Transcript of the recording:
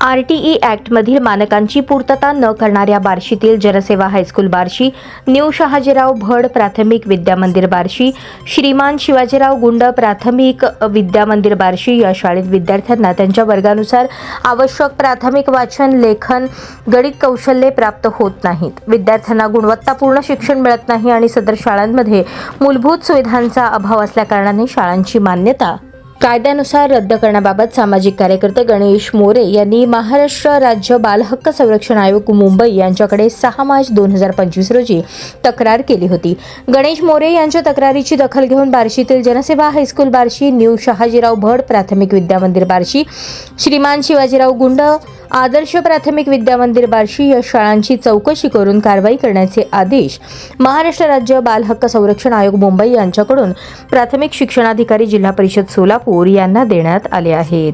R T E ॲक्टमधील मानकांची पूर्तता न करणाऱ्या बार्शीतील जनसेवा हायस्कूल बार्शी न्यू शहाजीराव भड प्राथमिक विद्यामंदिर बार्शी श्रीमान शिवाजीराव गुंड प्राथमिक विद्यामंदिर बार्शी या शाळेत विद्यार्थ्यांना त्यांच्या वर्गानुसार आवश्यक प्राथमिक वाचन लेखन गणित कौशल्ये प्राप्त होत नाहीत. विद्यार्थ्यांना गुणवत्तापूर्ण शिक्षण मिळत नाही आणि सदर शाळांमध्ये मूलभूत सुविधांचा अभाव असल्याकारणाने शाळांची मान्यता कायद्यानुसार रद्द करण्याबाबत सामाजिक कार्यकर्ते गणेश मोरे यांनी महाराष्ट्र राज्य बालहक्क संरक्षण आयोग मुंबई यांच्याकडे सहा मार्च दोन हजार पंचवीस रोजी तक्रार केली होती. गणेश मोरे यांच्या तक्रारीची दखल घेऊन बार्शीतील जनसेवा हायस्कूल बार्शी न्यू शहाजीराव भड प्राथमिक विद्यामंदिर बार्शी श्रीमान शिवाजीराव गुंड आदर्श प्राथमिक विद्यामंदिर बार्शी या शाळांची चौकशी करून कारवाई करण्याचे आदेश महाराष्ट्र राज्य बाल हक्क संरक्षण आयोग मुंबई यांच्याकडून प्राथमिक शिक्षणाधिकारी जिल्हा परिषद सोलापूर यांना देण्यात आले आहेत.